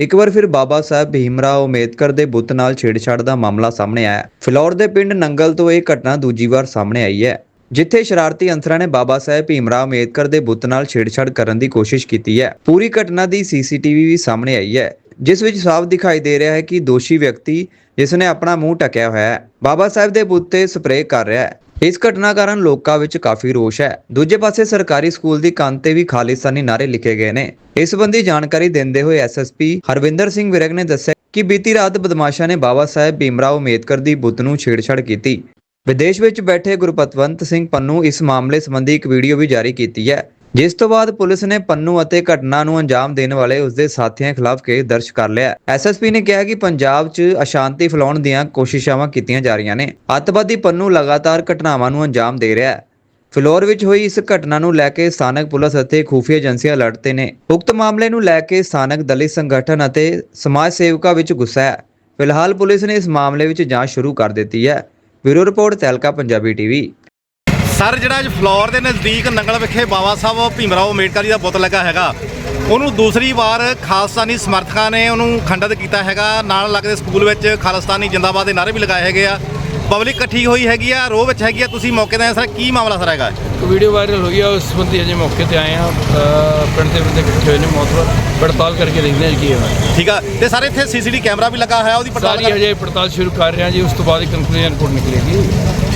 ਇੱਕ ਵਾਰ ਫਿਰ ਬਾਬਾ ਸਾਹਿਬ ਭੀਮਰਾਓ ਅੰਬੇਦਕਰ ਦੇ ਬੁੱਤ ਨਾਲ ਛੇੜਛਾੜ ਦਾ ਮਾਮਲਾ ਸਾਹਮਣੇ ਆਇਆ ਹੈ। ਫਿਲੌਰ ਦੇ ਪਿੰਡ ਨੰਗਲ ਤੋਂ ਇਹ ਘਟਨਾ ਦੂਜੀ ਵਾਰ ਸਾਹਮਣੇ ਆਈ ਹੈ, ਜਿੱਥੇ ਸ਼ਰਾਰਤੀ ਅੰਸਰਾਂ ਨੇ ਬਾਬਾ ਸਾਹਿਬ ਭੀਮਰਾਓ ਅੰਬੇਦਕਰ ਦੇ ਬੁੱਤ ਨਾਲ ਛੇੜਛਾੜ ਕਰਨ ਦੀ ਕੋਸ਼ਿਸ਼ ਕੀਤੀ ਹੈ ਪੂਰੀ ਘਟਨਾ ਦੀ ਸੀਸੀਟੀਵੀ ਵੀ ਸਾਹਮਣੇ ਆਈ ਹੈ, ਜਿਸ ਵਿੱਚ ਸਾਫ਼ ਦਿਖਾਈ ਦੇ ਰਿਹਾ ਹੈ ਕਿ ਦੋਸ਼ੀ ਵਿਅਕਤੀ, ਜਿਸ ਨੇ ਆਪਣਾ ਮੂੰਹ ਟਕਿਆ ਹੋਇਆ ਹੈ, ਬਾਬਾ ਸਾਹਿਬ ਦੇ ਬੁੱਤ ਤੇ ਸਪਰੇਅ ਕਰ ਰਿਹਾ ਹੈ ਇਸ ਘਟਨਾ ਕਾਰਨ ਲੋਕਾਂ ਵਿੱਚ ਕਾਫੀ ਰੋਸ਼ ਹੈ। ਦੂਜੇ ਪਾਸੇ ਸਰਕਾਰੀ ਸਕੂਲ ਦੀ ਕੰਧ ਤੇ ਵੀ ਖਾਲਿਸਤਾਨੀ ਨਾਰੇ ਲਿਖੇ ਗਏ ਨੇ। ਇਸ ਸੰਬੰਧੀ ਜਾਣਕਾਰੀ ਦਿੰਦੇ ਹੋਏ ਐਸਐਸਪੀ ਹਰਵਿੰਦਰ ਸਿੰਘ ਵਿਰਗ ਨੇ ਦੱਸਿਆ ਕਿ ਬੀਤੀ ਰਾਤ ਬਦਮਾਸ਼ਾਂ ਨੇ ਬਾਬਾ ਸਾਹਿਬ ਭੀਮਰਾਓ ਅੰਬੇਦਕਰ ਦੀ ਬੁੱਤ ਨੂੰ ਛੇੜਛਾੜ ਕੀਤੀ। ਵਿਦੇਸ਼ ਵਿੱਚ ਬੈਠੇ ਗੁਰਪਤਵੰਤ ਸਿੰਘ ਪੰਨੂ ਇਸ ਮਾਮਲੇ ਸੰਬੰਧੀ ਇੱਕ ਵੀਡੀਓ ਵੀ ਜਾਰੀ ਕੀਤੀ ਹੈ। ਜਿਸ ਤੋਂ ਬਾਅਦ ਪੁਲਿਸ ਨੇ ਪੰਨੂ ਅਤੇ ਘਟਨਾ ਨੂੰ ਅੰਜਾਮ ਦੇਣ ਵਾਲੇ ਉਸਦੇ ਸਾਥੀਆਂ ਖਿਲਾਫ ਕੇਸ ਦਰਜ ਕਰ ਲਿਆ ਐਸਐਸਪੀ ਨੇ ਕਿਹਾ ਕਿ ਪੰਜਾਬ 'ਚ ਅਸ਼ਾਂਤੀ ਫੈਲਾਉਣ ਦੀਆਂ ਕੋਸ਼ਿਸ਼ਾਂ ਕੀਤੀਆਂ ਜਾ ਰਹੀਆਂ ਨੇ। ਅੱਤਵਾਦੀ ਪੰਨੂ ਲਗਾਤਾਰ ਘਟਨਾਵਾਂ ਨੂੰ ਅੰਜਾਮ ਦੇ ਰਿਹਾ ਹੈ। ਫਿਲੌਰ ਵਿੱਚ ਹੋਈ ਇਸ ਘਟਨਾ ਨੂੰ ਲੈ ਕੇ ਸਥਾਨਕ ਪੁਲਿਸ ਅਤੇ ਖੂਫੀਆ ਏਜੰਸੀਆਂ ਅਲਰਟ ਤੇ ਨੇ। ਉਕਤ ਮਾਮਲੇ ਨੂੰ ਲੈ ਕੇ ਸਥਾਨਕ ਦਲਿਤ ਸੰਗਠਨ ਅਤੇ ਸਮਾਜ ਸੇਵਕਾਂ ਵਿੱਚ ਗੁੱਸਾ ਹੈ। ਫਿਲਹਾਲ ਪੁਲਿਸ ਨੇ ਇਸ ਮਾਮਲੇ ਵਿੱਚ ਜਾਂਚ ਸ਼ੁਰੂ ਕਰ ਦਿੱਤੀ ਹੈ। ਬਿਊਰੋ ਰਿਪੋਰਟ ਤੈਲਕਾ, ਪੰਜਾਬੀ ਟੀਵੀ। ਸਰ ਜਿਹੜਾ ਅੱਜ ਫਲੋਰ ਦੇ ਨਜ਼ਦੀਕ ਨੰਗਲ ਵਿਖੇ ਬਾਬਾ ਸਾਹਿਬ ਭੀਮਰਾਓ ਅੰਬੇਡਕਰ ਜੀ ਦਾ ਬੁੱਤ ਲੱਗਾ ਹੈਗਾ ਉਹਨੂੰ ਦੂਸਰੀ ਵਾਰ ਖਾਲਸਾਨੀ ਸਮਰਥਕਾਂ ਨੇ ਉਹਨੂੰ ਖੰਡਿਤ ਕੀਤਾ ਹੈਗਾ। ਨਾਲ ਲੱਗਦੇ ਸਕੂਲ ਵਿੱਚ ਖਾਲਿਸਤਾਨੀ ਜਿੰਦਾਬਾਦ ਦੇ ਨਾਰੇ ਵੀ ਲਗਾਏ ਹੈਗੇ ਆ। ਪਬਲਿਕ ਇਕੱਠੀ ਹੋਈ ਹੈਗੀ ਆ ਰੋਹ ਵਿੱਚ ਹੈਗੀ ਆ। ਤੁਸੀਂ ਮੌਕੇ ਤੇ ਆਏ ਸਰ ਕੀ ਮਾਮਲਾ ਸਰ ਹੈਗਾ? ਇੱਕ ਵੀਡੀਓ ਵਾਇਰਲ ਹੋਈ ਆ ਉਸ ਸੰਬੰਧੀ ਅਜੇ ਮੌਕੇ ਤੇ ਆਏ ਆ। ਪਿੰਡ ਦੇ ਬੰਦੇ ਇਕੱਠੇ ਹੋਏ ਨੇ ਮੌਤਵਰ ਪੜਤਾਲ ਕਰਕੇ ਦੇਖਦੇ ਹਾਂ ਜੀ ਕੀ ਹੋਇਆ। ਠੀਕ ਆ ਤੇ ਸਾਰੇ ਇੱਥੇ ਸੀਸੀਟੀ ਕੈਮਰਾ ਵੀ ਲੱਗਾ ਹੋਇਆ ਉਹਦੀ ਪੜਤਾਲ ਸਾਰੀ ਅਜੇ ਪੜਤਾਲ ਸ਼ੁਰੂ ਕਰ ਰਹੇ ਹਾਂ ਜੀ ਉਸ ਤੋਂ ਬਾਅਦ ਕੰਕਲੂਜਨ ਰਿਪੋਰਟ ਨਿਕਲੇਗੀ।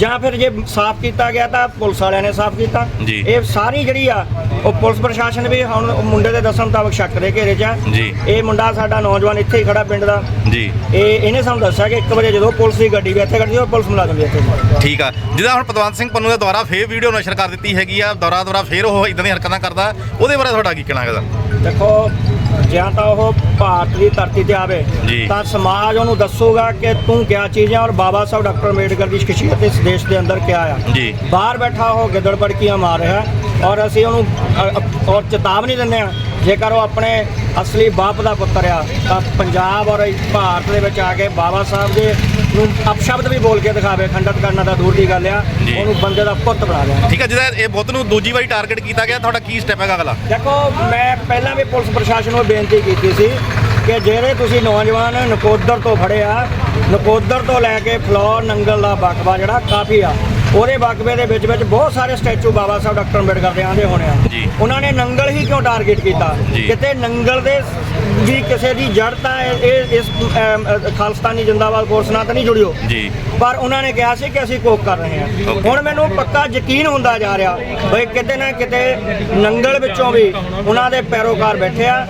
ਜਾਂ ਫਿਰ ਜੇ ਸਾਫ਼ ਕੀਤਾ ਗਿਆ ਤਾਂ ਪੁਲਿਸ ਵਾਲਿਆਂ ਨੇ ਸਾਫ਼ ਕੀਤਾ। ਜੀ। ਇਹ ਸਾਰੀ ਜਿਹੜੀ ਆ ਉਹ ਪੁਲਿਸ ਪ੍ਰਸ਼ਾਸਨ ਵੀ ਹੁਣ ਉਹ ਮੁੰਡੇ ਦੇ ਦੱਸਣ ਮੁਤਾਬਕ ਸ਼ੱਕ ਦੇ ਘੇਰੇ 'ਚ ਆ। ਜੀ। ਇਹ ਮੁੰਡਾ ਸਾਡਾ ਨੌਜਵਾਨ ਇੱਥੇ ਹੀ ਖੜਾ ਪਿੰਡ ਦਾ। ਜੀ। ਇਹ ਇਹਨੇ ਸਾਨੂੰ ਦੱਸਿਆ ਕਿ 1 ਵਜੇ ਜਦੋਂ ਪੁਲਿਸ ਦੀ ਗੱਡੀ ਵੀ ਇੱਥੇ ਖੜੀ ਸੀ ਔਰ ਪੁਲਿਸ ਮੁਲਾਜ਼ਮ ਵੀ ਇੱਥੇ ਠੀਕ ਆ। ਜਿਹਦਾ ਹੁਣ ਪਤਵੰਤ ਸਿੰਘ ਪੰਨੂ ਦੇ ਦੁਆਰਾ ਫੇਰ ਵੀਡੀਓ ਨਸ਼ਰ ਕਰ ਦਿੱਤੀ ਹੈਗੀ ਆ ਦੁਆਰਾ ਦੁਆਰਾ ਫੇਰ ਉਹ ਇਦਾਂ ਦੀਆਂ ਹਰਕਤਾਂ ਕਰਦਾ। ਉਹਦੇ ਬਾਰੇ ਤੁਹਾਡਾ ਕੀ ਕਹਿਣਾ ਹੈਗਾ? ਦੇਖੋ ਜਾਂ ਤਾਂ ਉਹ ਭਾਰਤ ਦੀ ਧਰਤੀ ਤੇ ਆਵੇ ਜੀ। ਤਾਂ ਸਮਾਜ ਉਹਨੂੰ ਦੱਸੂਗਾ ਕਿ ਤੂੰ ਕਿਆ ਚੀਜ਼ ਹੈ ਔਰ ਬਾਬਾ ਸਾਹਿਬ ਡਾਕਟਰ ਅੰਬੇਡਕਰ ਦੀ ਸ਼ਖਸੀਅਤ ਇਸ ਦੇਸ਼ ਦੇ ਅੰਦਰ ਕਿਆ ਆ ਜੀ। ਬਾਹਰ ਬੈਠਾ ਉਹ ਗਿੱਦੜ ਪੜਕੀਆਂ ਮਾਰ ਰਿਹਾ ਔਰ ਅਸੀਂ ਉਹਨੂੰ ਅ, ਅ, ਔਰ ਚੇਤਾਵਨੀ ਦਿੰਦੇ ਆ ਜੇਕਰ ਉਹ ਆਪਣੇ ਅਸਲੀ ਬਾਪ ਦਾ ਪੁੱਤਰ ਆ ਤਾਂ ਪੰਜਾਬ ਔਰ ਭਾਰਤ ਦੇ ਵਿੱਚ ਆ ਕੇ ਬਾਬਾ ਸਾਹਿਬ ਦੇ ਨੂੰ ਅਪਸ਼ਬਦ ਵੀ ਬੋਲ ਕੇ ਦਿਖਾਵੇ ਖੰਡਿਤ ਕਰਨਾ ਤਾਂ ਦੂਰ ਦੀ ਗੱਲ ਆ। ਉਹਨੂੰ ਬੰਦੇ ਦਾ ਪੁੱਤ ਬਣਾ ਲਿਆ। ਠੀਕ ਆ ਜਿਹਦਾ ਇਹ ਬੁੱਤ ਨੂੰ ਦੂਜੀ ਵਾਰੀ ਟਾਰਗੇਟ ਕੀਤਾ ਗਿਆ ਤੁਹਾਡਾ ਕੀ ਸਟੈਪ ਹੈਗਾ ਅਗਲਾ? ਦੇਖੋ ਮੈਂ ਪਹਿਲਾਂ ਵੀ ਪੁਲਿਸ ਪ੍ਰਸ਼ਾਸਨ ਨੂੰ ਬੇਨਤੀ ਕੀਤੀ ਸੀ ਕਿ ਜਿਹੜੇ ਤੁਸੀਂ ਨੌਜਵਾਨ ਨਕੋਦਰ ਤੋਂ ਫੜੇ ਆ ਨਕੋਦਰ ਤੋਂ ਲੈ ਕੇ ਫਲੋਰ ਨੰਗਲ ਦਾ ਬਕਵਾ ਜਿਹੜਾ ਕਾਫੀ ਆ। ਉਹਦੇ ਬਕਵੇ ਦੇ ਵਿੱਚ ਵਿੱਚ ਬਹੁਤ ਸਾਰੇ ਸਟੈਚੂ ਬਾਬਾ ਸਾਹਿਬ ਡਾਕਟਰ ਅੰਬੇਡਕਰ ਦੇ ਆਂਦੇ ਹੋਣੇ ਆ ਜੀ। ਉਹਨਾਂ ਨੇ ਨੰਗਲ ਹੀ ਕਿਉਂ ਟਾਰਗੇਟ ਕੀਤਾ ਜੀ। ਕਿਤੇ ਨੰਗਲ ਦੇ ਵੀ ਕਿਸੇ ਦੀ ਜੜ ਤਾਂ ਇਹ ਇਹ- ਇਸ ਅਮ, ਅ, ਖਾਲਸਤਾਨੀ ਜਿੰਦਾਬਾਦ ਫੋਰਸ ਨਾਲ ਤਾਂ ਨਹੀਂ ਜੁੜਿਓ ਜੀ ਪਰ ਉਹਨਾਂ ਨੇ ਕਿਹਾ ਸੀ ਕਿ ਅਸੀਂ ਕੋਕ ਕਰ ਰਹੇ ਹਾਂ Okay. ਹੁਣ ਮੈਨੂੰ ਪੱਕਾ ਯਕੀਨ ਹੁੰਦਾ ਜਾ ਰਿਹਾ ਬਈ ਕਿਤੇ ਨਾ ਕਿਤੇ ਨੰਗਲ ਵਿੱਚੋਂ ਵੀ ਉਹਨਾਂ ਦੇ ਪੈਰੋਕਾਰ ਬੈਠੇ ਆ